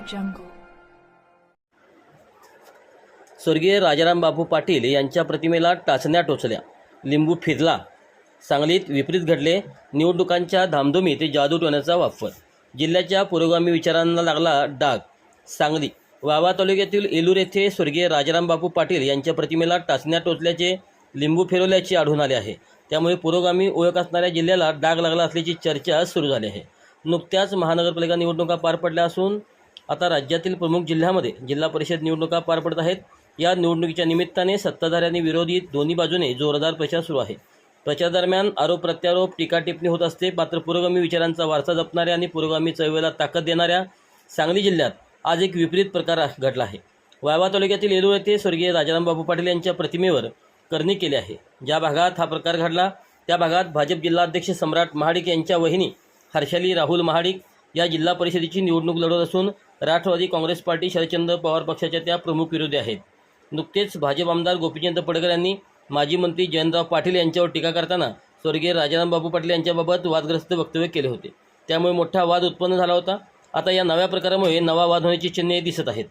jungle. स्वर्गीय राजाराम बापू पाटील यांच्या प्रतिमेला टाचण्या टोचल्या. लिंबू फिरला. सांगलीत विपरीत घडले. निवडणुकांच्या धामधुमीत जादू टोण्याचा वापर. जिल्ह्याच्या पुरोगामी विचारांना लागला डाग. सांगली वावा तालुक्यातील एलूर येथे स्वर्गीय राजाराम बापू पाटील यांच्या प्रतिमेला टाचण्या टोचल्याचे लिंबू फिरवल्याचे आढळून आले आहे. त्यामुळे पुरोगामी ओळख असणाऱ्या जिल्ह्याला डाग लागला असल्याची चर्चा सुरू झाली आहे. नुकत्याच महानगरपालिका निवडणुका पार पडल्या असून आता राज्यातील प्रमुख जिल्ह्यामध्ये जिल्हा परिषद निवडणुका पार पडत आहेत. या निवडणुकीच्या निमित्ताने सत्ताधाऱ्यांनी विरोधी दोन्ही बाजूने जोरदार प्रचार सुरू आहे. प्रचार दरम्यान आरोप प्रत्यारोप टीका टिप्पणी होत असते. मात्र पुरोगामी विचारांचा वारसा जपणाऱ्या आणि पुरोगामी चळवळीला ताकद देणाऱ्या सांगली जिल्ह्यात आज एक विपरीत प्रकार घडला आहे. वायवा तालुक्यातील येलूर येथे स्वर्गीय राजारामबाबू पाटील यांच्या प्रतिमेवर करणी केली आहे. ज्या भागात हा प्रकार घडला त्या भागात भाजप जिल्हाध्यक्ष सम्राट महाडिक यांच्या वहिनी हर्षाली राहुल महाडिक या जिल्हा परिषदेची निवडणूक लढवत असून राष्ट्रवादी काँग्रेस पार्टी शरदचंद्र पवार पक्षाच्या त्या प्रमुख विरोधी आहेत. नुकतेच भाजप आमदार गोपीचंद पडकर यांनी माजी मंत्री जयंतराव पाटील यांच्यावर टीका करताना स्वर्गीय राजाराम बाबू पाटील यांच्याबाबत वादग्रस्त वक्तव्य केले होते. त्यामुळे मोठा वाद उत्पन्न झाला होता. आता या नव्या प्रकारामुळे नवा वाद होण्याची चिन्हे दिसत आहेत.